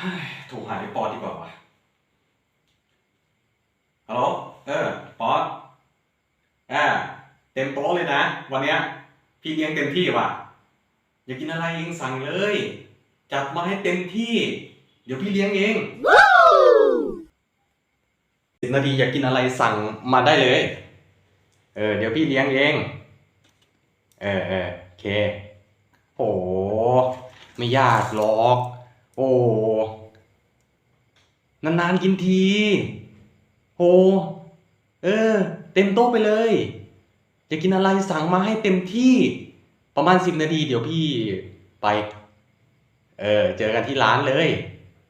โถูกหาไอ้ปอดีกว่าวะฮัลโหลเออปอดอ่าเต็มโต๊ะเลยนะ วันเนี้ย พี่เลี้ยงเต็มที่ว่ะ อยากกินอะไรเองสั่งเลย จัดมาให้เต็มที่ เดี๋ยวพี่เลี้ยงเองสิบนาทีอยากกินอะไรสั่งมาได้เลย เออ เดี๋ยวพี่เลี้ยงเอง เออเออโอเค โห ไม่ยากหรอก โอ้ นานๆกินที โห เออ เต็มโต๊ะไปเลยจะกินอะไรสั่งมาให้เต็มที่ประมาณสิบนาทีเดี๋ยวพี่ไป เออ เจอกันที่ร้านเลย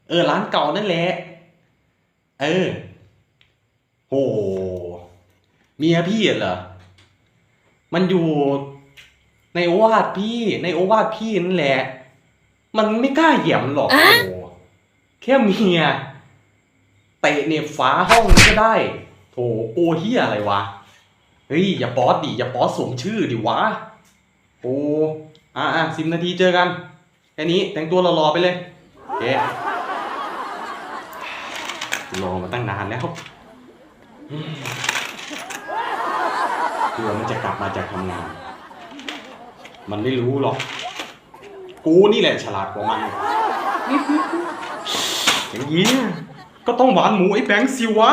เออ ร้านเก่านั่นแหละ เออ โห เมียพี่เหรอ มันอยู่ในโอวาทพี่ ในโอวาทพี่นั่นแหละ มันไม่กล้าเหยียบมันหรอกโอ้โหแค่เมียเตะเนี่ยฝาห้องนี่ก็ได้โถโกเฮียอะไรวะ เฮ้ย อย่าป๊อดดิอย่าป๊อดสมชื่อดิวะโอ้อะอะสิบนาทีเจอกัน แค่นี้แต่งตัวรอๆไปเลยโอเครอมาตั้งนานแล้วอืมเพื่อมันจะกลับมาจากทำงาน มันไม่รู้หรอก กูนี่แหละฉลาดกว่ามัน อย่างนี้ก็ต้องหวานหมูไอ้แบงค์สิวะ